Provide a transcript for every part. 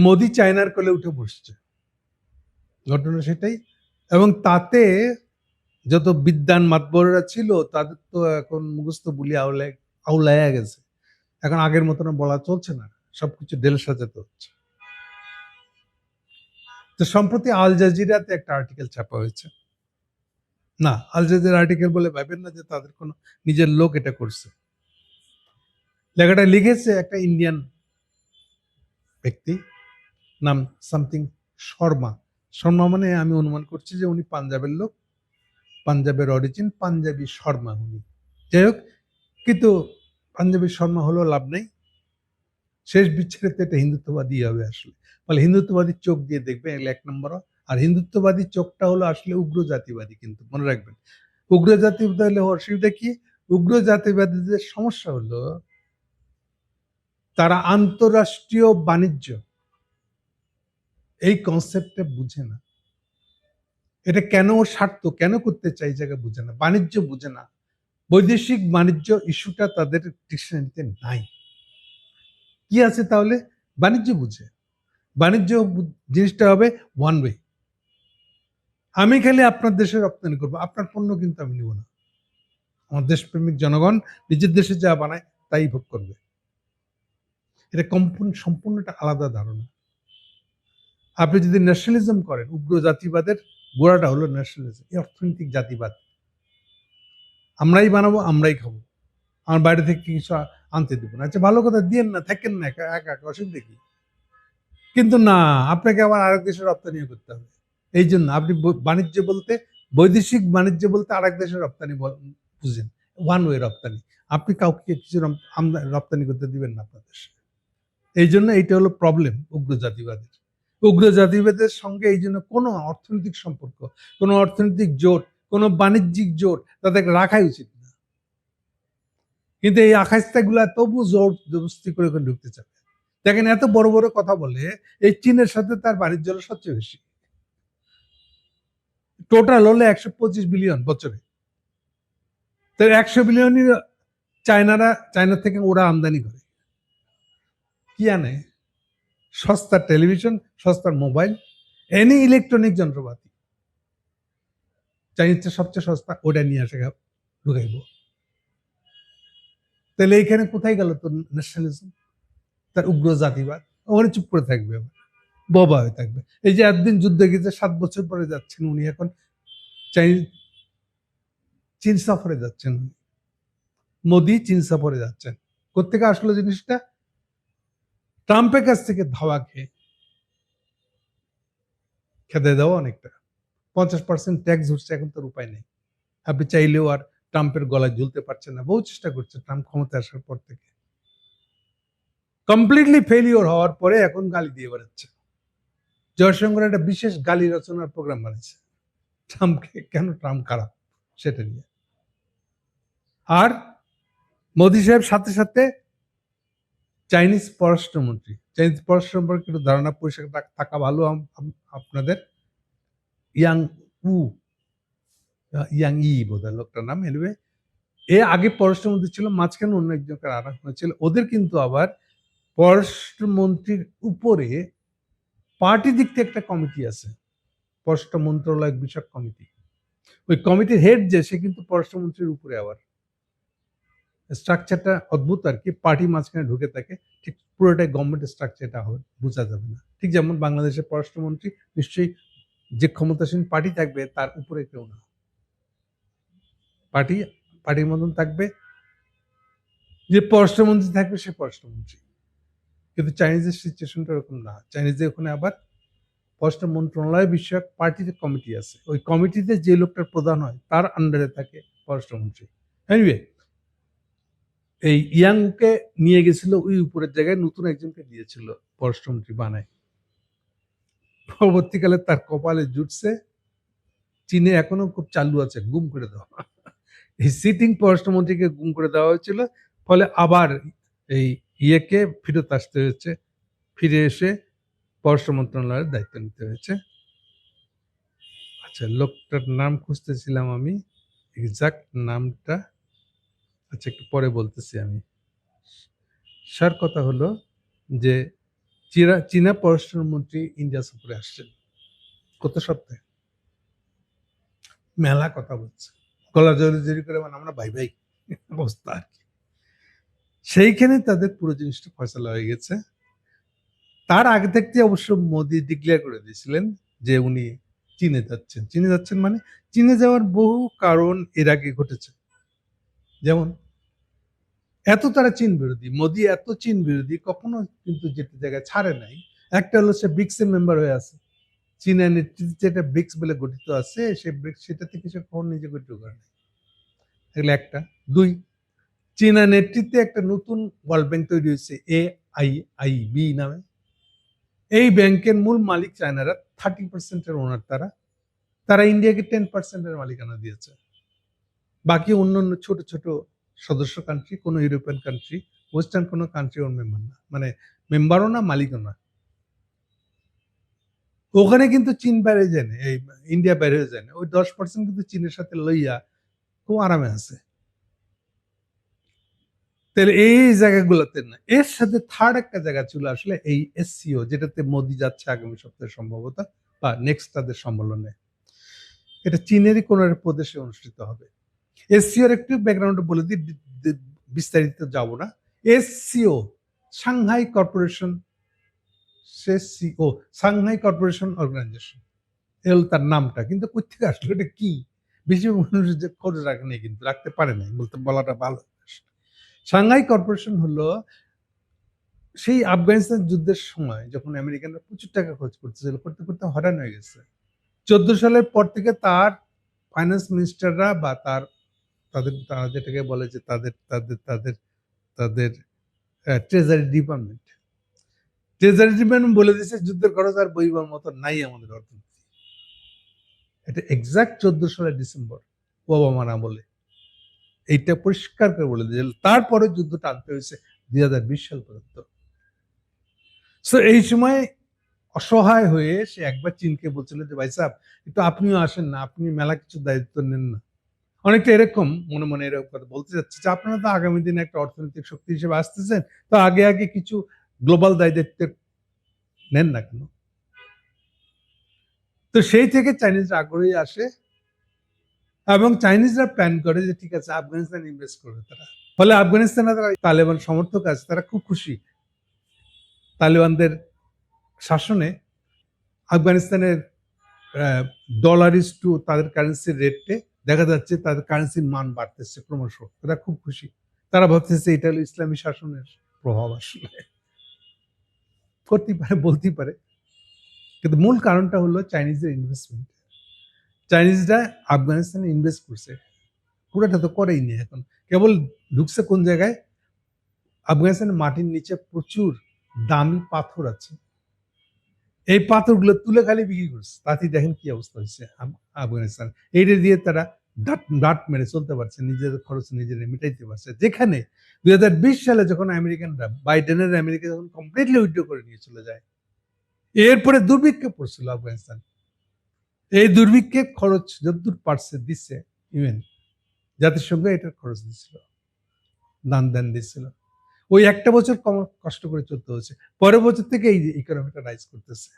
মোদি চায়নার কোলে উঠে বসছে। ঘটনা সেটাই। এবং তাতে যত বিদ্যান মাতবরেরা ছিল, তাদের তো এখন মুখস্থ বুলি আউলায় আউলায়া গেছে। এখন আগের মতন বলা চলছে না। সবকিছু ডেল সাজাতে হচ্ছে। তো সম্প্রতি আল জাজিরাতে একটা আর্টিকেল ছাপা হয়েছে। না, আল জাজিরা আর্টিকেল বলে ভাবেন না যে তাদের কোনো নিজের লোক এটা করছে। লেখাটা লিখেছে একটা ইন্ডিয়ান ব্যক্তি। নাম সামথিং শর্মা। শর্মা মানে আমি অনুমান করছি যে উনি পাঞ্জাবের লোক, পাঞ্জাবের অরিজিন পাঞ্জাবি শর্মা উনি। যাই হোক, কিন্তু পাঞ্জাবি শর্মা হলেও লাভ নেই। শেষ বিচ্ছেদে তো এটা হিন্দুত্ববাদী হবে আসলে। ফলে হিন্দুত্ববাদী চোখ দিয়ে দেখবে এগুলো এক নম্বর। আর হিন্দুত্ববাদী চোখটা হলো আসলে উগ্র জাতিবাদী কিন্তু, মনে রাখবেন। উগ্র জাতিবাদী হলে অসুবিধা কি? উগ্র জাতিবাদীদের সমস্যা হলো, তারা আন্তরাষ্ট্রীয় বাণিজ্য এই কনসেপ্টটা বুঝে না। এটা কেন স্বার্থ? কেন করতে চাই জায়গা বুঝে না? বাণিজ্য বুঝে না। বৈদেশিক বাণিজ্য ইস্যুটা তাদের ডিকশনারিতে নাই। কি আছে তাহলে? বাণিজ্য বুঝে। বাণিজ্য জিনিসটা হবে ওয়ান ওয়ে আমি খালি আপনার দেশে রপ্তানি করব। আপনার পণ্য কিন্তু আমি নিব না। আমার দেশপ্রেমিক জনগণ নিজের দেশে যা বানায় তাই ভোগ করবে। এটা সম্পূর্ণ সম্পূর্ণ একটা আলাদা ধারণা। আপনি যদি ন্যাশনালিজম করেন, উগ্র জাতিবাদের গোড়াটা হলো ন্যাশনালিজম এই অর্থনৈতিক জাতিবাদ। আমরাই বানাবো, আমরাই খাব। আমার বাইরে থেকে কিছু আনতে দেবো না। আচ্ছা ভালো কথা, দিয়েন না, থাকেন না, একা একা অসুবিধা কি? কিন্তু না, আপনাকে আবার আরেক দেশে রপ্তানি করতে হবে। এই জন্য আপনি বাণিজ্য বলতে, বৈদেশিক বাণিজ্য বলতে আরেক দেশে রপ্তানি বুঝেন। ওয়ান ওয়ে রপ্তানি। আপনি কাউকে কিছু রপ্তানি করতে দিবেন না আপনার দেশে। এই জন্য এইটা হলো প্রবলেম উগ্র জাতিবাদের। উগ্র জাতিবাদের সঙ্গে এই জন্য কোনো অর্থনৈতিক সম্পর্ক, কোনো অর্থনৈতিক জোট, কোনো বাণিজ্যিক জোট তাদেরকে রাখাই উচিত না। কিন্তু এই আকাশতাগুলা তবু জোর জবস্তি করে ওখানে ঢুকতে চাবে দেখেন এত বড় বড় কথা বলে, এই চীনের সাথে তার বাণিজ্য হলো সবচেয়ে বেশি। টোটাল হলো একশো পঁচিশ বিলিয়ন বছরে। তো একশো বিলিয়নই চায়নারা, চায়না থেকে ওরা আমদানি করে। কি আনে? সস্তার টেলিভিশন, সস্তার মোবাইল এনি ইলেকট্রনিক যন্ত্রপাতি। চাইনিজটা সবচেয়ে সস্তা, ওটা নিয়ে আসে ঢুকাইব। তাহলে এইখানে কোথায় গেল তোর ন্যাশনালিজম তার উগ্র জাতিবাদ? ওখানে চুপ করে থাকবে বোবা হয়ে থাকবে। এই যে একদিন যুদ্ধে গেছে, সাত বছর পরে যাচ্ছেন উনি এখন। চাই চীন সফরে যাচ্ছেন। মোদি চীন সফরে যাচ্ছেন। কোথেকে আসলো জিনিসটা? ট্রাম্পের কাছ থেকে ধাওয়া খেয়ে খেতে দেওয়া অনেকটা। পঞ্চাশ পার্সেন্ট ট্যাক্স ধরছে, এখন তোর উপায় নেই। আপনি চাইলেও আর ট্রাম্পের গলায় ঝুলতে পারছেন না। বহু চেষ্টা করছে ট্রাম্প ক্ষমতা আসার পর থেকে। কমপ্লিটলি ফেলিওর হওয়ার পরে এখন গালি দিয়ে বেড়াচ্ছে। জয়শঙ্কর একটা বিশেষ গালি রচনার প্রোগ্রাম বানিয়েছে। ট্রাম্পকে কেন ট্রাম্প খারাপ, সেটা নিয়ে। আর মোদি সাহেব সাথে সাথে চাইনিজ পররাষ্ট্রমন্ত্রী। চাইনিজ পররাষ্ট্র সম্পর্কে একটু ধারণা পরিষ্কার থাকা ভালো আপনাদের। ইয়াং উ ইয়াং ই বোধ হয় লোকটার নাম। এনিওয়ে এ আগে পররাষ্ট্রমন্ত্রী ছিল, মাঝখানে অন্য একজনকে আনা হয়েছিল। ওদের কিন্তু আবার পররাষ্ট্রমন্ত্রীর উপরে পার্টি দিক থেকে একটা কমিটি আছে। পররাষ্ট্র মন্ত্রণালয় বিষয়ক কমিটি। ওই কমিটির হেড যে, সে কিন্তু পররাষ্ট্রমন্ত্রীর উপরে আবার। স্ট্রাকচারটা অদ্ভুত আর কি পার্টি মাঝখানে ঢুকে থাকে, ঠিক পুরোটাই গভর্নমেন্ট স্ট্রাকচারটা হবে, বোঝা যাবে না। ঠিক যেমন বাংলাদেশের পররাষ্ট্রমন্ত্রী নিশ্চয়ই যে ক্ষমতাসীন পার্টি থাকবে, তার উপরে কেউ না। পার্টি পার্টির মতন থাকবে, যে পররাষ্ট্রমন্ত্রী থাকবে, সে পররাষ্ট্রমন্ত্রী। কিন্তু চাইনিজের সিচুয়েশনটা এরকম না। চাইনিজের ওখানে আবার পররাষ্ট্র মন্ত্রণালয় বিষয়ক পার্টির কমিটি আছে। ওই কমিটিতে যে লোকটার প্রধান হয়, তার আন্ডারে থাকে পররাষ্ট্রমন্ত্রী। এনিওয়ে এই ইয়াংকে নিয়ে গেছিল ওই উপরের জায়গায় নতুন একজনকে দিয়েছিল পররাষ্ট্রমন্ত্রী বানায় পরবর্তীকালে তার কপালে জুটছে, চীনে এখনও খুব চালু আছে, গুম করে দেওয়া। এই সিটিং পররাষ্ট্রমন্ত্রীকে গুম করে দেওয়া হয়েছিল, ফলে আবার এই ইয়েকে ফেরত আসতে হয়েছে, ফিরে এসে পররাষ্ট্র মন্ত্রণালয়ের দায়িত্ব নিতে হয়েছে। আচ্ছা লোকটার নাম খুঁজতেছিলাম আমি এক্সাক্ট নামটা আচ্ছা একটু পরে বলতেছি আমি। সার কথা হলো যে, চীনা চীনা পররাষ্ট্রমন্ত্রী ইন্ডিয়া সফরে আসছেন। কত সপ্তাহে। মেলা কথা বলছে। গলা জোরে করে মানে আমরা ভাই ভাই অবস্থা আর কি। সেইখানে তাদের পুরো জিনিসটা ফয়সলা হয়ে গেছে। তার আগে থাকতে অবশ্য মোদি ডিক্লেয়ার করে দিয়েছিলেন যে উনি চীনে যাচ্ছেন। চীনে যাচ্ছেন মানে চীনে যাওয়ার বহু কারণ এর আগে ঘটেছে। যেমন, এত তারা চীন বিরোধী, মোদী এত চীন বিরোধী, কখনো কিন্তু যেতে জায়গায় ছাড়ে নাই। একটা হলো সে ব্রিক্সের মেম্বার হয়ে আছে। চীনের নেতৃত্বে যেটা ব্রিক্স বলে গঠিত আছে, সে ব্রিক্স, সেটা থেকে সে কখন নিজে গঠিত করে এগুলো একটা। দুই চীনা নেতৃত্বে একটা নতুন ওয়ার্ল্ড ব্যাংক তৈরি হয়েছে এ আই আই বি নামে। এই ব্যাংকের মূল মালিক চায়নারা থার্টি পার্সেন্টের ওনার তারা। তারা ইন্ডিয়াকে টেন পার্সেন্টের মালিকানা দিয়েছে। বাকি অন্য অন্য ছোট ছোট সদস্য কান্ট্রি কোনো ইউরোপিয়ান কান্ট্রি ওয়েস্টার্ন কোনো কান্ট্রি ওর মেম্বার না। মানে মেম্বারও না, মালিকও না। ওখানে কিন্তু চীন বাইরে যায় এই ইন্ডিয়া বাইরে যায় না। ওই দশ পার্সেন্ট কিন্তু চীনের সাথে লইয়া খুব আরামে আছে। তাহলে এই জায়গাগুলোতে না, এর সাথে থার্ড একটা জায়গা ছিল আসলে এই এসসিও যেটাতে মোদি যাচ্ছে আগামী সপ্তাহে সম্ভবত, বা নেক্সট তাদের সম্মেলনে। এটা চীনেরই কোন প্রদেশে অনুষ্ঠিত হবে। এসসিওর একটু ব্যাকগ্রাউন্ড বলে দিই বিস্তারিত যাব না। এসসিও সাংহাই কর্পোরেশন সে সিও সাংহাই কর্পোরেশন অর্গানাইজেশন এল তার নামটা, কিন্তু কোথেকে আসলো, এটা কি? বেশিরভাগ মানুষ যে খোঁজ রাখেনি কিন্তু রাখতে পারে নাই, বলতে বলাটা ভালো। সাংহাই কর্পোরেশন হলো, সেই আফগানিস্তান যুদ্ধের সময় যখন আমেরিকানরা প্রচুর টাকা খরচ করতেছিল, করতে করতে হরান হয়ে গেছে। চোদ্দ সালের পর থেকে তার ফাইন্যান্স মিনিস্টাররা বা তার তাদের যেটাকে বলে যে তাদের তাদের তাদের তাদের ট্রেজারি ডিপার্টমেন্ট ট্রেজারি ডিপার্টমেন্ট বলে দিয়েছে যুদ্ধের খরচ আর বইবার মতো নাই আমাদের অর্থনীতি। এটা এক্সাক্ট চোদ্দ সালের ডিসেম্বর, ওবামা না বলে। এইটা পরিষ্কার করে বলে দিয়েছিল তারপরে যুদ্ধটা আনতে হয়েছে দুই হাজার বিশ সাল পর্যন্ত। সো এই সময় অসহায় হয়ে সে একবার চীনকে বলছিল যে, ভাই সাহেব, একটু আপনিও আসেন না, আপনি মেলা কিছু দায়িত্ব নেন না। অনেকটা এরকম মনে মনে এরকম কথা বলতে যাচ্ছে যে আপনারা তো আগামী দিনে একটা অর্থনৈতিক শক্তি হিসেবে আসতেছেন, তো আগে আগে কিছু গ্লোবাল দায়িত্ব নেন না কেন? তো সেই থেকে চাইনিজরা আগ্রহী আসে এবং চাইনিজরা প্ল্যান করে যে ঠিক আছে, আফগানিস্তান ইনভেস্ট করবে তারা। ফলে আফগানিস্তানে তারা তালেবান সমর্থক আছে, তারা খুব খুশি। তালেবানদের শাসনে আফগানিস্তানের ডলার ইস টু তাদের কারেন্সির রেটে দেখা যাচ্ছে তাদের কারেন্সির মান বাড়তেছে ক্রমশ। তারা খুব খুশি। তারা ভাবতেছে এটা হলো ইসলামী শাসনের প্রভাব আসলে। করতেই পারে, বলতেই পারে। কিন্তু মূল কারণটা হলো চাইনিজদের ইনভেস্টমেন্ট চাইনিজরা আফগানিস্তানে ইনভেস্ট করছে। পুরোটা তো করেই নি এখন। কেবল ঢুকছে কোন জায়গায়? আফগানিস্তানের মাটির নিচে প্রচুর দামি পাথর আছে। এই পাথরগুলো তুলে খালি বিক্রি করছে। তাতেই দেখেন কি অবস্থা হয়েছে আফগানিস্তান। এইটা দিয়ে তারা ডাট ডাট মেরে চলতে পারছে, নিজের খরচ নিজেরা মিটাইতে পারছে। যেখানে দুই হাজার বিশ সালে যখন আমেরিকানরা, বাইডেনের আমেরিকা যখন কমপ্লিটলি উইথড্র করে নিয়ে চলে যায়, এরপরে দুর্ভিক্ষে পড়ছিল আফগানিস্তান। এই দুর্ভিক্ষে খরচ যতদূর পারছে, দিচ্ছে ইভেন জাতিসংঘ এটার খরচ দিচ্ছিল দান দান দিচ্ছিল ওই একটা বছর কম কষ্ট করে চলতে হচ্ছে। পরের বছর থেকে এই ইকোনমিটা রাইজ করতেছে।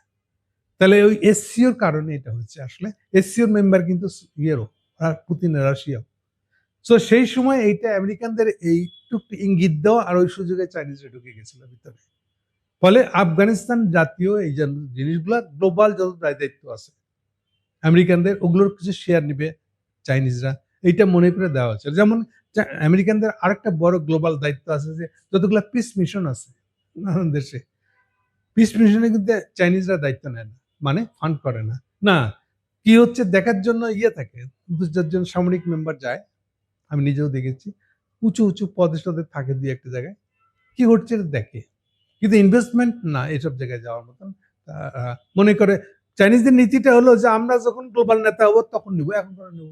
তাহলে ওই এসসিওর কারণে এটা হচ্ছে। আসলে এসসিওর মেম্বার কিন্তু ইয়েরও পুতিনের রাশিয়াও। সো সেই সময় এইটা আমেরিকানদের এইটুক ইঙ্গিত দেওয়া আর ওই সুযোগে চাইনিজরা ঢুকে গেছিল ভিতরে। ফলে আফগানিস্তান জাতীয় এই জিনিসগুলা, গ্লোবাল যত দায় দায়িত্ব আছে, আমেরিকানদের ওগুলোর কিছু শেয়ার নিবে চাইনিজরা। এইটা মনে করে দেওয়া হচ্ছে যেমন আমেরিকানদের আরেকটা বড় গ্লোবাল দায়িত্ব আছে যে, যতগুলো পিস মিশন আছে নানান দেশে পিস মিশনে কিন্তু চাইনিজরা দায়িত্ব নেয় না মানে ফান্ড করে না। না কি হচ্ছে দেখার জন্য ইয়ে থাকে দু চারজন সামরিক মেম্বার যায়, আমি নিজেও দেখেছি, উঁচু উঁচু পদে থাকে দুই একটা জায়গায়, কি হচ্ছে দেখে। কিন্তু ইনভেস্টমেন্ট না, এসব জায়গায় যাওয়ার মতন মনে করে চাইনিজদের নীতিটা হলো যে আমরা যখন গ্লোবাল নেতা হব, তখন নিবো, এখন করে নেব?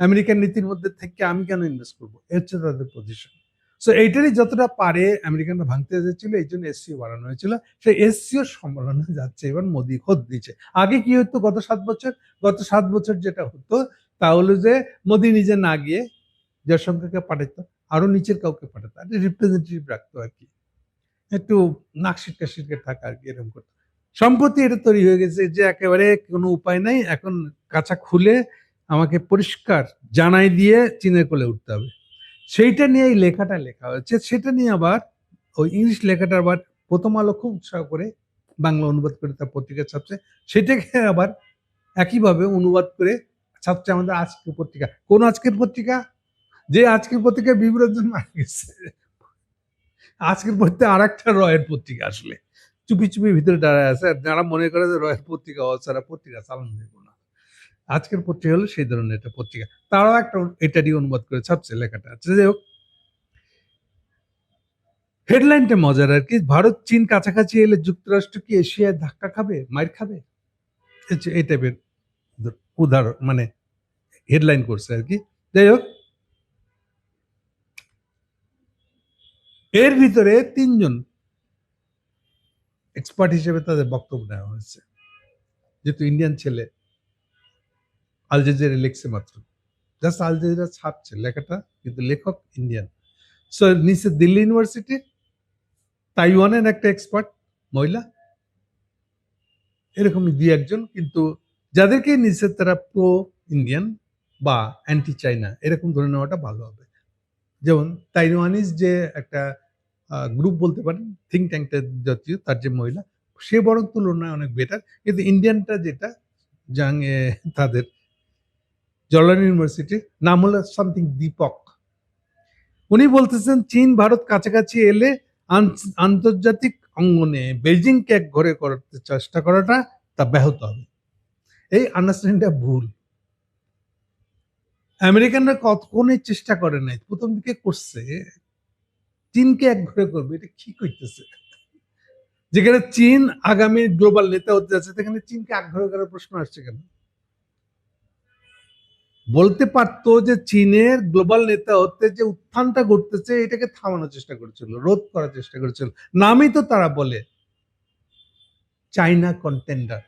আমেরিকান নীতির মধ্যে থেকে আমি কেন ইনভেস্ট করব? এ হচ্ছে তাদের পজিশন সো এইটারই যতটা পারে আমেরিকানরা ভাঙতে যাচ্ছিল এই জন্য এসসিও বাড়ানো হয়েছিল। সেই এসসিও সম্মেলনে যাচ্ছে, এবার মোদি খোদ দিচ্ছে। আগে কি হতো গত সাত বছর? গত সাত বছর যেটা হতো, তা হলো যে মোদি নিজে না গিয়ে জয়শঙ্করকে পাঠাতো আরও নিচের কাউকে পাঠাতো। আর রিপ্রেজেন্টেটিভ রাখতো আর কি। একটু নাক নাকশিটকা শিটকে থাকা আর কি, এরকম করতো। সম্প্রতি এটা তৈরি হয়ে গেছে যে একেবারে কোনো উপায় নাই, এখন কাঁচা খুলে আমাকে পরিষ্কার জানাই দিয়ে চীনের কোলে উঠতে হবে। সেইটা নিয়ে এই লেখাটা লেখা হয়েছে। সেটা নিয়ে আবার ওই ইংলিশ লেখাটা আবার প্রথম আলো খুব উৎসাহ করে বাংলা অনুবাদ করে তার পত্রিকা ছাপছে। সেটাকে আবার একইভাবে অনুবাদ করে ছাপছে আমাদের আজকের পত্রিকা। কোন আজকের পত্রিকা? যে আজকের পত্রিকায় বিবরঞ্জন মারা গেছে। আজকের পত্রিকা আর একটা রয়ের পত্রিকা আসলে। চুপি চুপি ভিতরে দাঁড়ায় আছে যারা মনে করে যে রয়ের পত্রিকা অছাড়া পত্রিকা চালান আজকের পত্রিকা হলো সেই ধরনের একটা পত্রিকা। তারাও একটা এটারই অনুবাদ করে ছাপছে লেখাটা আচ্ছা যাই হোক। হেডলাইনটা মজার আর কি, ভারত, চীন কাছাকাছি এলে যুক্তরাষ্ট্র কি এশিয়ায় ধাক্কা খাবে মাইর খাবে? এই টাইপের উদাহরণ মানে হেডলাইন করছে আর কি। যাই হোক। এর ভিতরে তিনজন এক্সপার্ট হিসেবে তাদের বক্তব্য নেওয়া হয়েছে। যেহেতু ইন্ডিয়ান ছেলে আল জাজিরা লিখছে মাত্র। জাস্ট আল জাজিরা ছাপছে লেখাটা কিন্তু লেখক ইন্ডিয়ান সো নিচে দিল্লি ইউনিভার্সিটি তাইওয়ানের একটা এক্সপার্ট মহিলা। এরকমই দুই একজন কিন্তু যাদেরকে নিচে তারা প্রো ইন্ডিয়ান বা অ্যান্টি চাইনা এরকম ধরে নেওয়াটা ভালো হবে। যেমন তাইওয়ানিজ যে একটা গ্রুপ বলতে পারেন থিঙ্ক ট্যাঙ্কটা জাতীয় তার যে মহিলা সে বরং তুলনায় অনেক বেটার কিন্তু ইন্ডিয়ানটা যেটা এ, তাদের জওয়াহরলাল ইউনিভার্সিটির নাম হলো সামথিং দীপক উনি বলতেছেন, চীন, ভারত কাছাকাছি এলে আন্তর্জাতিক অঙ্গনে বেজিংকে এক ঘরে করতে চেষ্টা করাটা তা ব্যাহত হবে। এই আন্ডারস্ট্যান্ডিংটা ভুল। আমেরিকানরা কতক্ষণই চেষ্টা করে নাই। প্রথম দিকে করছে। চীনকে এক ঘরে করবে, এটা কি করতেছে যেখানে চীন আগামী গ্লোবাল নেতা হতে যাচ্ছে, সেখানে চীনকে এক ঘরে করার প্রশ্ন আসছে কেন? বলতে পারতো যে চীনের গ্লোবাল নেতা হতে যে উত্থানটা ঘটতেছে, এটাকে থামানোর চেষ্টা করেছিল, রোধ করার চেষ্টা করেছিল। নামই তো তারা বলে। চাইনা কন্টেন্ডার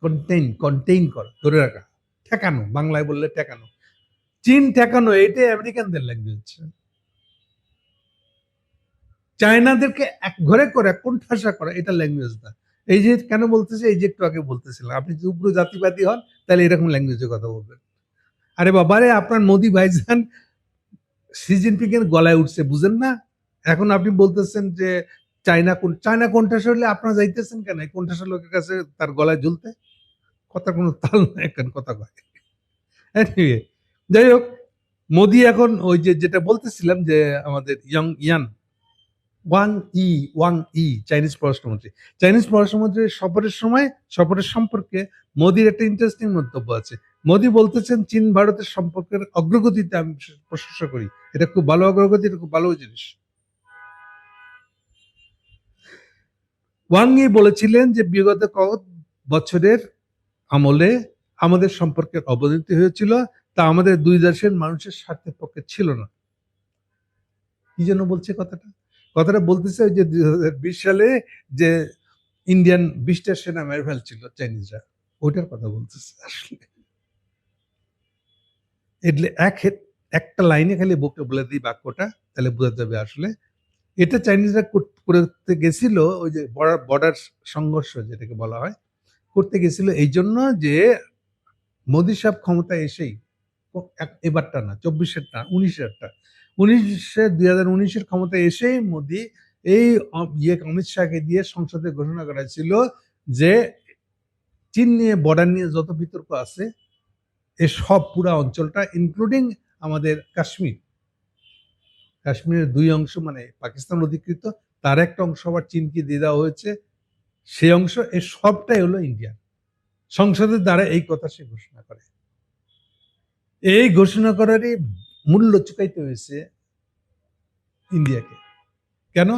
কন্টেইন কন্টেইন করা, ধরে রাখা। ঠেকানো, বাংলায় বললে ঠেকানো। চীন ঠেকানো, এটাই আমেরিকানদের ল্যাঙ্গুয়েজ চায়নাদেরকে এক ঘরে করে কোণঠাসা করা, এটা ল্যাঙ্গুয়েজ না। এই যে কেন বলতেছে, এই যে একটু আগে বলতেছিলাম, আপনি যদি উগ্র জাতিবাদী হন, তাহলে এরকম ল্যাঙ্গুয়েজে কথা বলবেন। আরে বাবারে আপনার মোদি ভাইজান শি জিনপিং এর গলায় উঠছে বুঝেন না? এখন আপনি বলতেছেন যে চায়না কোন চায়না কোনঠাসা হলে আপনারা যাইতেছেন কেন? কোনঠাসা লোকের কাছে তার গলায় ঝুলতে? কথা কোনো তাল নাই কেন কথা কয়। Anyway, যাই হোক মোদি এখন ওই যে যেটা বলতেছিলাম যে আমাদের ইয়ং ইয়ান Wang Yi Wang Yi Chinese পররাষ্ট্রমন্ত্রী। চাইনিজ পররাষ্ট্রমন্ত্রীর সফরের সময় সফরের সম্পর্কে মোদির একটা ইন্টারেস্টিং মন্তব্য আছে। মোদি বলতেছেন, চীন ভারতের সম্পর্কের অগ্রগতিতে আমি প্রশংসা করি। এটা খুব ভালো অগ্রগতি, এটা খুব ভালো জিনিস। ওয়াং বলেছিলেন যে, বিগত কয়েক বছরের আমলে আমাদের সম্পর্কের অবনতি হয়েছিল, তা আমাদের দুই দেশের মানুষের স্বার্থের পক্ষে ছিল না। কি যেন বলছে কথাটা? কথাটা বলতেছে যে, দুই হাজার বিশ সালে যে, ইন্ডিয়ান বিশটা সেনা মেরে ফেলছিল চাইনিজরা। ওইটার কথা বলতেছে আসলে। એટલે এক হেড- একটা লাইনে খালি বকে বলে দিই বাক্যটা তাহলে বোঝা যাবে আসলে এটা চাইনিজরা কর- করতে গেছিল ওই যে বর্ডার সংঘর্ষ যেটাকে বলা হয় করতে গেছিল এই জন্য যে মোদী সাহেব ক্ষমতায় এসেই ও- এক- এবারটা না চব্বিশেরটা উনিশেরটা উনিশের দুই হাজার উনিশের ক্ষমতায় এসেই মোদী এই অ- ইয়ে অমিত শাহকে দিয়ে সংসদে ঘোষণা করা ছিল যে চীন নিয়ে বর্ডার নিয়ে যত বিতর্ক আছে এ সব পুরা অঞ্চলটা ইনক্লুডিং আমাদের কাশ্মীর। কাশ্মীরের দুই অংশ মানে পাকিস্তান অধিকৃত, তার একটা অংশ আবার চীনকে দিয়ে দেওয়া হয়েছে। সেই অংশ এর সবটাই হলো ইন্ডিয়া সংসদের দ্বারা এই কথা সে ঘোষণা করে। এই ঘোষণা করারই মূল্য চুকাইতে হয়েছে ইন্ডিয়াকে কেন?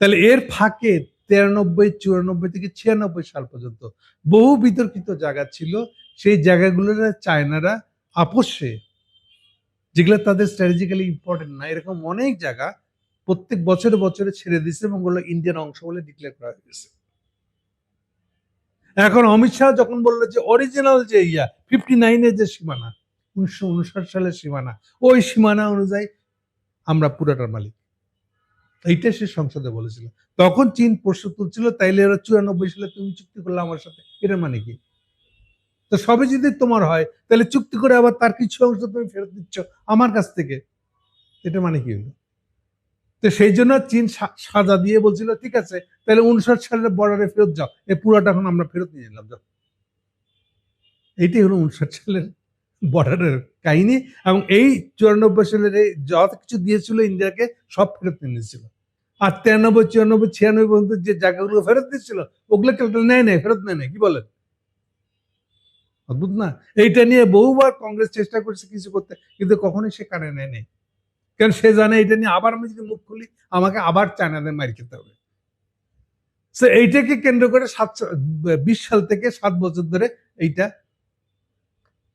তাহলে এর ফাঁকে তিরানব্বই, চুরানব্বই থেকে ছিয়ানব্বই সাল পর্যন্ত বহু বিতর্কিত জায়গা ছিল। সেই জায়গাগুলোর চায়নারা আপোষে যেগুলো তাদের স্ট্র্যাটেজিক্যালি ইম্পর্টেন্ট না। এরকম অনেক জায়গা প্রত্যেক বছরে বছরে ছেড়ে দিচ্ছে এবং ওগুলো ইন্ডিয়ান অংশ বলে ডিক্লেয়ার করা হয়েছে। এখন অমিত শাহ যখন বলল যে অরিজিনাল যে ইয়া ফিফটি নাইনের যে সীমানা, উনিশশো উনষাট সালের সীমানা, ওই সীমানা অনুযায়ী আমরা পুরোটার মালিক। এইটা সে সংসদে বলেছিল। তখন চীন প্রশ্ন তুলছিল, তাইলে এরা চুরানব্বই সালে তুমি চুক্তি করলে আমার সাথে এটা মানে কি? তো সবে যদি তোমার হয়, তাহলে চুক্তি করে আবার তার কিছু অংশ তুমি ফেরত দিচ্ছ আমার কাছ থেকে। এটা মানে কি হলো? তো সেই জন্য চীন সাজা দিয়ে বলছিল, ঠিক আছে, তাহলে উনষাট সালের বর্ডারে ফেরত যাও। এই পুরোটা এখন আমরা ফেরত নিয়ে নিলাম যাও। এইটাই হলো উনষাট সালের বর্ডারের কাহিনী এবং এই চুরানব্বই সালের এই যত কিছু দিয়েছিল ইন্ডিয়াকে সব ফেরত নিয়ে নিয়েছিল। আর তিরানব্বই, চুরানব্বই, ছিয়ানব্বই পর্যন্ত যে জায়গাগুলো ফেরত দিচ্ছিল ওগুলো নেয় নেয় ফেরত নেয় নেয় কি বলেন? অদ্ভুত না? এইটা নিয়ে বহুবার কংগ্রেস চেষ্টা করছে কিছু করতে, কিন্তু কখনোই সে কানে নেয় নেই কারণ সে জানে এটা নিয়ে আবার আমি যদি মুখ খুলি, আমাকে আবার চায়নাদের মারি খেতে হবে। সো এইটাকে কেন্দ্র করে সাত বিশ সাল থেকে সাত বছর ধরে এইটা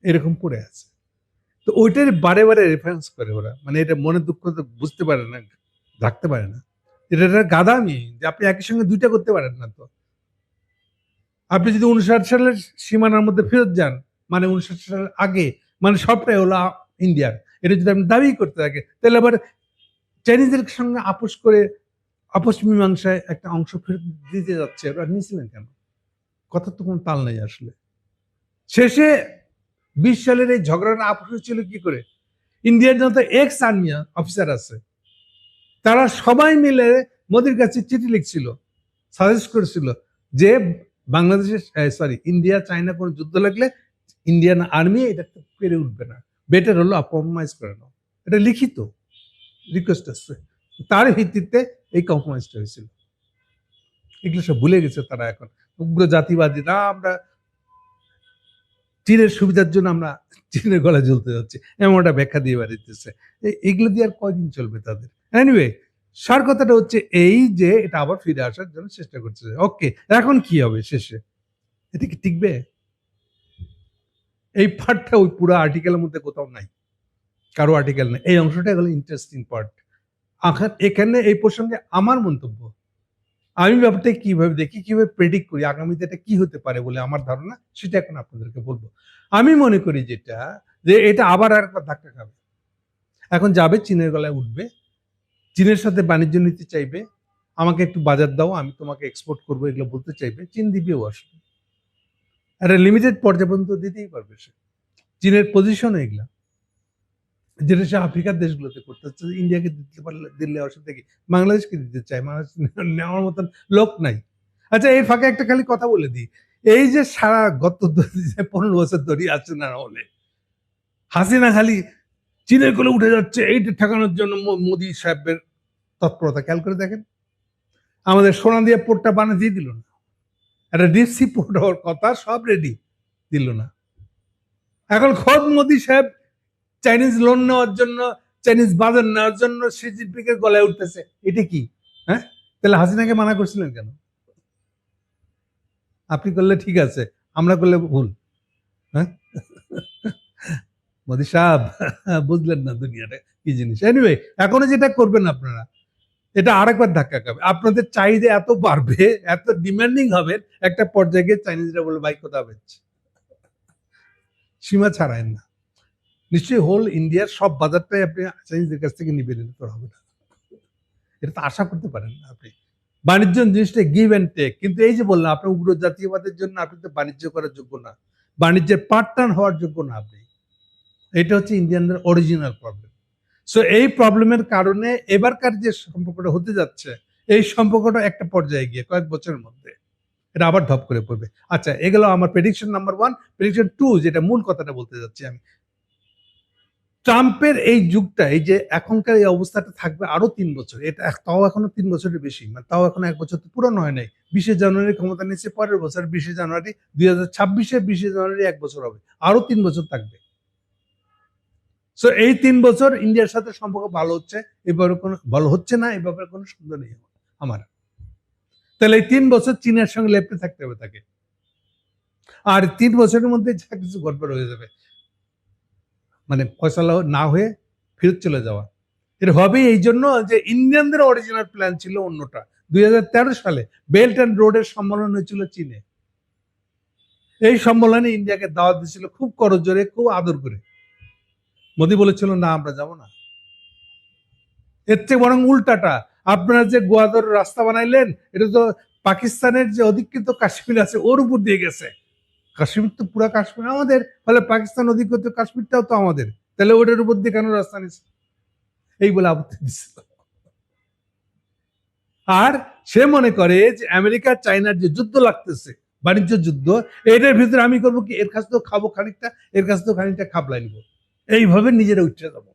এরকম পড়ে আছে। তো ওইটার বারে বারে রেফারেন্স করে ওরা। মানে এটা মনে দুঃখ তো বুঝতে পারে না রাখতে পারে না। এটা একটা গাদামি যে আপনি একই সঙ্গে দুইটা করতে পারেন না তো। আপনি যদি উনষাট সালের সীমানার মধ্যে ফেরত যান মানে উনষাট সালের আগে মানে সবটাই হলো ইন্ডিয়ার। এটা যদি আপনি দাবি করতে থাকে, তাহলে আবার চাইনিজের সঙ্গে আপোষ করে আপোষ মীমাংসায় একটা অংশ ফেরত দিতে যাচ্ছে, ওরা নিয়েছিলেন কেন? কথা তো কোনো তাল নেই আসলে। শেষে বিশ সালের এই ঝগড়াটা আপোষ ছিল কি করে? ইন্ডিয়ার যত এক্স আর্মি অফিসার আছে। তারা সবাই মিলে মোদির কাছে চিঠি লিখছিল সাজেস্ট করেছিল যে বাংলাদেশের সরি ইন্ডিয়া চায়না কোনো যুদ্ধ লাগলে ইন্ডিয়ান আর্মি এটা পেরে উঠবে না। বেটার হলো কম্প্রোমাইজ করে নাও। এটা লিখিত। রিকোয়েস্ট আসছে। তার ভিত্তিতে এই কম্প্রোমাইজটা হয়েছিল। এগুলো সব ভুলে গেছে তারা এখন। উগ্র জাতিবাদী না, আমরা চীনের সুবিধার জন্য আমরা চীনের গলায় জ্বলতে যাচ্ছি। এমন একটা ব্যাখ্যা দিয়ে বাড়িতেছে এগুলো দিয়ে আর কয়দিন চলবে তাদের? এনিওয়ে সার কথাটা হচ্ছে এই যে এটা আবার ফিরে আসার জন্য চেষ্টা করছে ওকে এখন কি হবে শেষে? এটা কি টিকবে? এই পার্টটা ওই পুরো আর্টিকেলের মধ্যে কোথাও নাই। কারও আর্টিকেল নেই। এই অংশটা হলো ইন্টারেস্টিং পার্ট এখানে এই প্রসঙ্গে আমার মন্তব্য। আমি ব্যাপারটা কীভাবে দেখি, কীভাবে প্রেডিক্ট করি, আগামীতে এটা কি হতে পারে বলে আমার ধারণা, সেটা এখন আপনাদেরকে বলব। আমি মনে করি যেটা, যে এটা আবার আরেকবার ধাক্কা খাবে। এখন যাবে, চীনের গলায় উঠবে। চীনের সাথে বাণিজ্য নিতে চাইবে, আমাকে একটু বাজার দাও, আমি তোমাকে এক্সপোর্ট করব, এগুলো বলতে চাইবে, চীন দিবেও আসবে। একটা লিমিটেড পর্যায় পর্যন্ত দিতেই পারবে সে। চীনের পজিশন এগুলা। যেটা সে আফ্রিকার দেশগুলোতে করতে হচ্ছে ইন্ডিয়াকে দিতে পারলে দিল্লি অসুবিধা কি? বাংলাদেশকে দিতে চায়, বাংলাদেশ নেওয়ার মতন লোক নাই। আচ্ছা এই ফাঁকে একটা খালি কথা বলে দিই। এই যে সারা গত পনেরো বছর ধরে আছে না হলে, হাসিনা খালি চীনের কোলে উঠে যাচ্ছে, এইটা ঠেকানোর জন্য মোদী সাহেবের তৎপরতা। খেয়াল করে দেখেন। আমাদের সোনা দিয়ে পোর্টটা বানিয়ে দিয়ে দিল না। একটা ডিপসি পোর্ট হওয়ার কথা সব রেডি দিল না। এখন খোদ মোদী সাহেব চাইনিজ লোন নেওয়ার জন্য চাইনিজ বাজার নেওয়ার জন্য শি গলায় উঠতেছে। এটা কি? হ্যাঁ? তাহলে হাসিনাকে মানা করছিলেন কেন? আপনি করলে ঠিক আছে, আমরা করলে ভুল। হ্যাঁ? মোদি সাহেব, বুঝলেন না দুনিয়াটা কি জিনিস। এনিওয়ে এখনও যেটা করবেন আপনারা এটা আরেকবার ধাক্কা খাবে। আপনাদের চাহিদা এত বাড়বে, এত ডিমান্ডিং হবে, একটা পর্যায়ে গিয়ে চাইনিজরা বলে ভাই কোথা বেচছে? সীমা ছাড়ায় না। নিশ্চয়ই হোল ইন্ডিয়ার সব বাজারটাই আপনি চাইনিজদের কাছ থেকে নিবে নিতে হবে না। এটা তো আশা করতে পারেন না আপনি। বাণিজ্য জিনিসটা গিভ অ্যান্ড টেক কিন্তু এই যে বললাম, আপনি উগ্র জাতীয়বাদের জন্য আপনি তো বাণিজ্য করার যোগ্য না। বাণিজ্যের পার্টনার হওয়ার যোগ্য না আপনি। এটা হচ্ছে ইন্ডিয়ানদের অরিজিনাল প্রবলেম সো এই প্রবলেমের কারণে এবারকার যে সম্পর্কটা হতে যাচ্ছে, এই সম্পর্কটা একটা পর্যায়ে গিয়ে কয়েক বছরের মধ্যে এটা আবার ধপ করে পড়বে। আচ্ছা এগুলো আমার prediction number one prediction two যেটা মূল কথাটা বলতে যাচ্ছি আমি। ট্রাম্পের এই যুগটা, এই যে এখনকার এই অবস্থাটা থাকবে আরও তিন বছর, এটা তাও এখনও তিন বছরের বেশি মানে তাও এখন এক বছর তো পুরনো হয় নাই। বিশে জানুয়ারি ক্ষমতা নিচ্ছে পরের বছর বিশে জানুয়ারি দুই হাজার ছাব্বিশে বিশে জানুয়ারি এক বছর হবে, আরও তিন বছর থাকবে। সো এই তিন বছর ইন্ডিয়ার সাথে সম্পর্ক ভালো হচ্ছে এবারে কোনো, ভালো হচ্ছে না এই ব্যাপারে কোনো সন্দেহ নেই আমার তাহলে এই তিন বছর চীনের সঙ্গে লেপটে থাকতে হবে তাকে। আর তিন বছরের মধ্যে যা কিছু গড়বড় হয়ে যাবে মানে ফয়সালা না হয়ে ফেরত চলে যাওয়া। এর হবে এই জন্য যে ইন্ডিয়ানদের অরিজিনাল প্ল্যান ছিল অন্যটা। দুই হাজার তেরো সালে বেল্ট অ্যান্ড রোডের সম্মেলন হয়েছিল চীনে। এই সম্মেলনে ইন্ডিয়াকে দাওয়াত দিয়েছিল খুব করজোরে, খুব আদর করে। মোদি বলেছিল, না, আমরা যাব না। এর চেয়ে বরং উল্টাটা, আপনারা যে গোয়াদর রাস্তা বানাইলেন, এটা তো পাকিস্তানের যে অধিকৃত কাশ্মীর আছে, ওর উপর দিয়ে গেছে। কাশ্মীর তো পুরা কাশ্মীর আমাদের, ফলে পাকিস্তান অধিকৃত কাশ্মীরটাও তো আমাদের। তাহলে ওটার উপর দিয়ে কেন রাস্তা নিচ্ছে এই বলে আপত্তি দিচ্ছিল আর সে মনে করে যে আমেরিকা চায়নার যে যুদ্ধ লাগতেছে, বাণিজ্য যুদ্ধ, এটার ভিতরে আমি করব কি? এর কাছ থেকে খাব খানিকটা, এর কাছ থেকে খানিকটা খাবলাই নিব। এইভাবে নিজেরা উঠে যাব।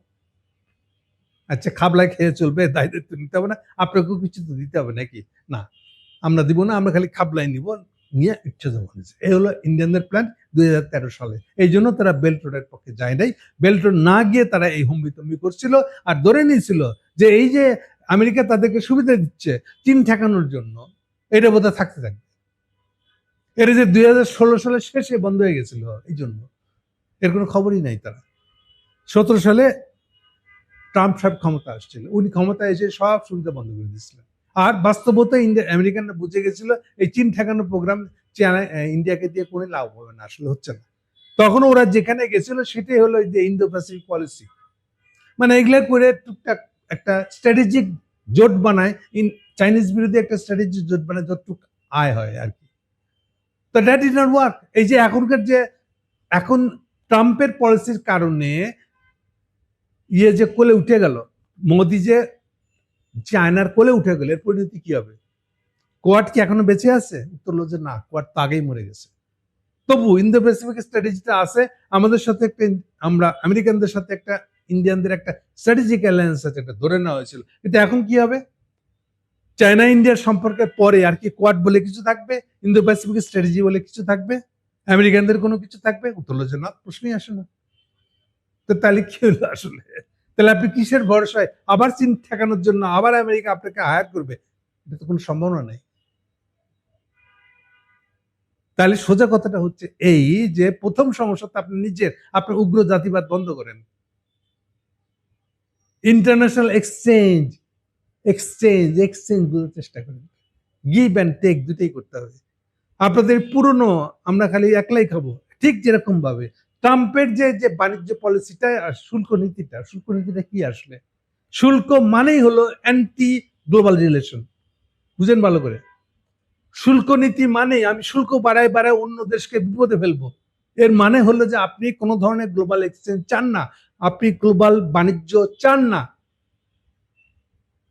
আচ্ছা খাবলাই খেয়ে চলবে দায় দায়িত্ব নিতে হবে না, আপনাকেও কিছু তো দিতে হবে নাকি? না, আমরা দিব না, আমরা খালি খাবলাই নিব, নিয়ে উঠে যাব এই হলো ইন্ডিয়ানদের প্ল্যান দুই সালে। এই জন্য তারা বেল্ট রোডের পক্ষে যায় নাই। বেল্ট রোড না গিয়ে তারা এই হম্বিতম্বি করছিল আর ধরে নিয়েছিল যে এই যে আমেরিকা তাদেরকে সুবিধা দিচ্ছে চীন ঠেকানোর জন্য, এটা বোধহয় থাকতে থাকবে। এটা যে দুই সালের শেষে বন্ধ হয়ে গেছিল, এই জন্য। এর কোনো খবরই নাই তারা। সতেরো সালে ট্রাম্প সাহেব ক্ষমতা আসছিল। উনি ক্ষমতা এসে সব সুবিধা বন্ধ করে দিয়েছিলেন। আর বাস্তবতা ইন্ডিয়া আমেরিকানরা বুঝে গেছিল, এই চীন ঠেকানোর প্রোগ্রাম ইন্ডিয়াকে দিয়ে কোনো লাভ হবে না, আসলে হচ্ছে না। তখন ওরা যেখানে গেছিল, সেটাই হলো যে ইন্দো প্যাসিফিক পলিসি মানে এগুলো করে টুকটাক একটা স্ট্র্যাটেজিক জোট বানায়, ইন চাইনিজ বিরোধী একটা স্ট্র্যাটেজিক জোট বানায়, যতটুক আয় হয় আর কি। তো দ্যাট ইজ নট ওয়ার্ক এই যে এখনকার যে, এখন ট্রাম্পের পলিসির কারণে ইয়ে যে কোলে উঠে গেল, মোদি যে চায়নার কোলে উঠে গেল, এর পরিণতি কি হবে? কোয়াড কি এখনও বেঁচে আছে? উত্তর যে না, কোয়াড তো আগেই মরে গেছে। তবু ইন্দো প্যাসিফিক স্ট্র্যাটেজিটা আছে, আমাদের সাথে একটা আমরা আমেরিকানদের সাথে একটা ইন্ডিয়ানদের একটা স্ট্র্যাটেজিক অ্যালায়েন্স আছে, এটা ধরে নেওয়া হয়েছিল। কিন্তু এখন কি হবে? চায়না ইন্ডিয়ার সম্পর্কের পরে আর কি কোয়াড বলে কিছু থাকবে? ইন্দো প্যাসিফিক স্ট্র্যাটেজি বলে কিছু থাকবে? আমেরিকানদের কোনো কিছু থাকবে? উত্তর না, প্রশ্নই আসে না। তো তাহলে কি হলো আসলে? তাহলে আপনি কিসের ভরসায়? আবার চীন ঠেকানোর জন্য আবার আমেরিকা আপনাকে হায়ার করবে? এটা তো কোনো সম্ভাবনা নেই। তাহলে সোজা কথাটা হচ্ছে এই যে প্রথম সমস্যা তো আপনি নিজের আপনার উগ্র জাতিবাদ বন্ধ করেন। ইন্টারন্যাশনাল এক্সচেঞ্জ এক্সচেঞ্জ এক্সচেঞ্জ বোঝার চেষ্টা করেন। গিভ অ্যান্ড টেক দুটোই করতে হবে। আপনাদের পুরনো, আমরা খালি একলাই খাব, ঠিক যেরকম ভাবে ট্রাম্পের যে যে বাণিজ্য পলিসিটা, আর শুল্ক নীতিটা শুল্ক নীতিটা কি আসলে? শুল্ক মানেই হলো অ্যান্টি গ্লোবাল রিলেশন বুঝেন ভালো করে? শুল্ক নীতি মানে আমি শুল্ক বাড়ায় বাড়ায় অন্য দেশকে বিপদে ফেলব। এর মানে হলো যে আপনি কোনো ধরনের গ্লোবাল এক্সচেঞ্জ চান না। আপনি গ্লোবাল বাণিজ্য চান না।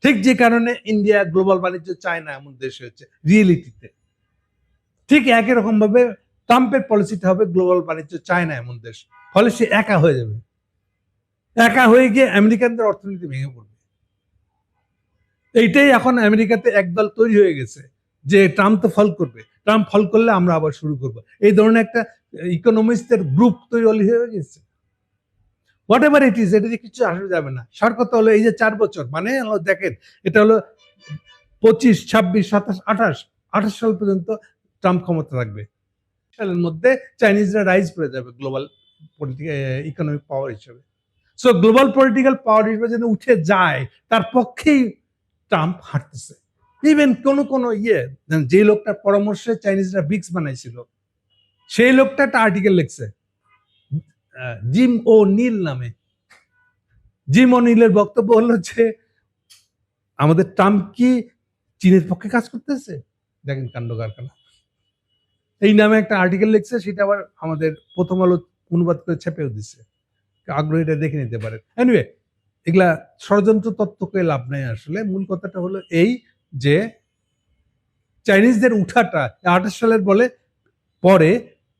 ঠিক যে কারণে ইন্ডিয়া গ্লোবাল বাণিজ্য চায় না এমন দেশ হয়েছে রিয়েলিটিতে ঠিক একই রকম ভাবে ট্রাম্পের পলিসিটা হবে গ্লোবাল বাণিজ্য চায় না এমন দেশ। ফলে সে একা হয়ে যাবে। একা হয়ে গিয়ে আমেরিকানদের অর্থনীতি ভেঙে পড়বে। এইটাই এখন আমেরিকাতে একদল তৈরি হয়ে গেছে যে ট্রাম্প তো ফল করবে। ট্রাম্প ফল করলে আমরা আবার শুরু করব। এই ধরনের একটা ইকোনমিস্টদের গ্রুপ তৈরি হয়ে গেছে। হোয়াট এভার ইট ইজ এটা কিছু আসা যাবে না। সার কথা হলো এই যে চার বছর মানে দেখেন, এটা হলো পঁচিশ, ছাব্বিশ, সাতাশ, আঠাশ আঠাশ সাল পর্যন্ত ট্রাম্প ক্ষমতা থাকবে। সালের মধ্যে চাইনিজরা রাইজ করে যাবে গ্লোবাল ইকোনমিক পাওয়ার হিসেবে। সো গ্লোবাল পলিটিক্যাল পাওয়ার হিসেবে যদি উঠে যায়, তার পক্ষেই ট্রাম্প হাঁটতেছে ইভেন কোন কোন ইয়ে যে লোকটার পরামর্শে চাইনিজরা ব্রিক্স বানাইছিল, সেই লোকটা একটা আর্টিকেল লিখছে জিম ও নীল নামে। জিম ও নীলের বক্তব্য হলো যে, আমাদের ট্রাম্প কি চীনের পক্ষে কাজ করতেছে? দেখেন কাণ্ড কারখানা। এই নামে একটা আর্টিকেল লিখছে, সেটা আবার আমাদের প্রথম আলো অনুবাদ করে ছেপেও দিছে। আগ্রহীটা দেখে নিতে পারেন এনিওয়ে এগুলা ষড়যন্ত্র তত্ত্বকে লাভ নাই আসলে। মূল কথাটা হলো এই যে চাইনিজদের উঠাটা, আঠাশ সালের বলে, পরে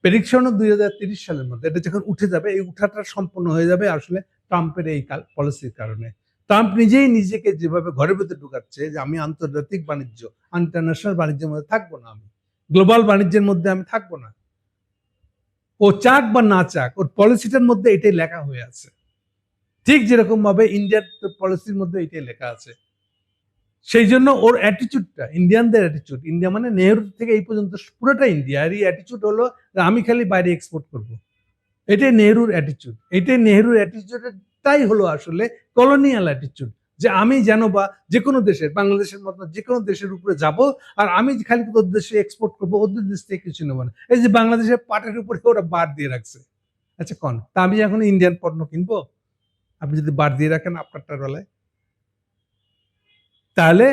প্রেডিকশনও দুই হাজার সালের মধ্যে। এটা যখন উঠে যাবে, এই উঠাটা সম্পন্ন হয়ে যাবে আসলে ট্রাম্পের এই পলিসির কারণে। ট্রাম্প নিজেই নিজেকে যেভাবে ঘরের ভেতরে ঢুকাচ্ছে, যে আমি আন্তর্জাতিক বাণিজ্য ইন্টারন্যাশনাল বাণিজ্যের মধ্যে থাকব না আমি। গ্লোবাল বাণিজ্যের মধ্যে আমি থাকব না। ও চাক বা না চাক, ওর পলিসিটার মধ্যে এটাই লেখা হয়ে আছে। ঠিক যেরকম ভাবে ইন্ডিয়ার পলিসির মধ্যে এটাই লেখা আছে। সেই জন্য ওর অ্যাটিচিউডটা ইন্ডিয়ানদের অ্যাটিচিউড ইন্ডিয়া মানে নেহরু থেকে এই পর্যন্ত পুরোটা ইন্ডিয়া। আর এই অ্যাটিচিউড হলো, আমি খালি বাইরে এক্সপোর্ট করব। এটাই নেহরুর অ্যাটিচিউড এটাই নেহরুর অ্যাটিচিউডটাই হলো আসলে কলোনিয়াল অ্যাটিচিউড যে আমি যেন বা যে কোনো দেশের, বাংলাদেশের মতো যে কোনো দেশের উপরে যাব আর আমি খালি ওদের দেশে এক্সপোর্ট করব, ওদের দেশ থেকে কিছু নেব না। এই যে বাংলাদেশের পাটের উপরে ওরা বার দিয়ে রাখছে। আচ্ছা কন? তা আমি এখন ইন্ডিয়ান পণ্য কিনবো? আপনি যদি বার দিয়ে রাখেন আপনারটার বেলায় তাহলে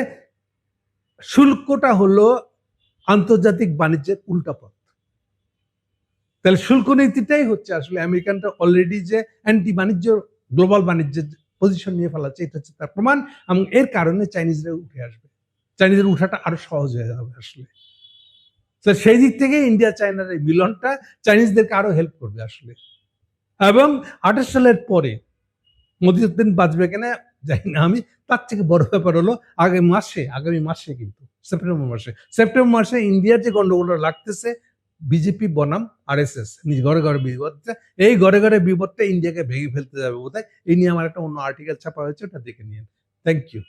শুল্কটা হলো আন্তর্জাতিক বাণিজ্যের উল্টা পথ। তাহলে শুল্ক নীতিটাই হচ্ছে আসলে আমেরিকানটা অলরেডি যে অ্যান্টি বাণিজ্য গ্লোবাল বাণিজ্যের পজিশন নিয়ে ফেলাচ্ছে, এটা হচ্ছে তার প্রমাণ এবং এর কারণে চাইনিজরা উঠে আসবে। চাইনিজের উঠাটা আরও সহজ হয়ে যাবে আসলে। তো সেই দিক থেকে ইন্ডিয়া চায়নার এই মিলনটা চাইনিজদেরকে আরও হেল্প করবে আসলে। এবং আঠাশ সালের পরে মদিউদ্দিন বাঁচবে কিনা জানি না, আমি তার থেকে বড় ব্যাপার হলো আগামী মাসে আগামী মাসে কিন্তু, সেপ্টেম্বর মাসে। সেপ্টেম্বর মাসে ইন্ডিয়ার যে গন্ডগোল লাগতেছে বিজেপি বনাম আর এস এস নিজ ঘরে ঘরে বিপদ, এই ঘরে ঘরে বিপদটা ইন্ডিয়াকে ভেঙে ফেলতে যাবে বোধ এই নিয়ে আমার একটা অন্য আর্টিকেল ছাপা হয়েছে, ওটা দেখে নিন থ্যাংক ইউ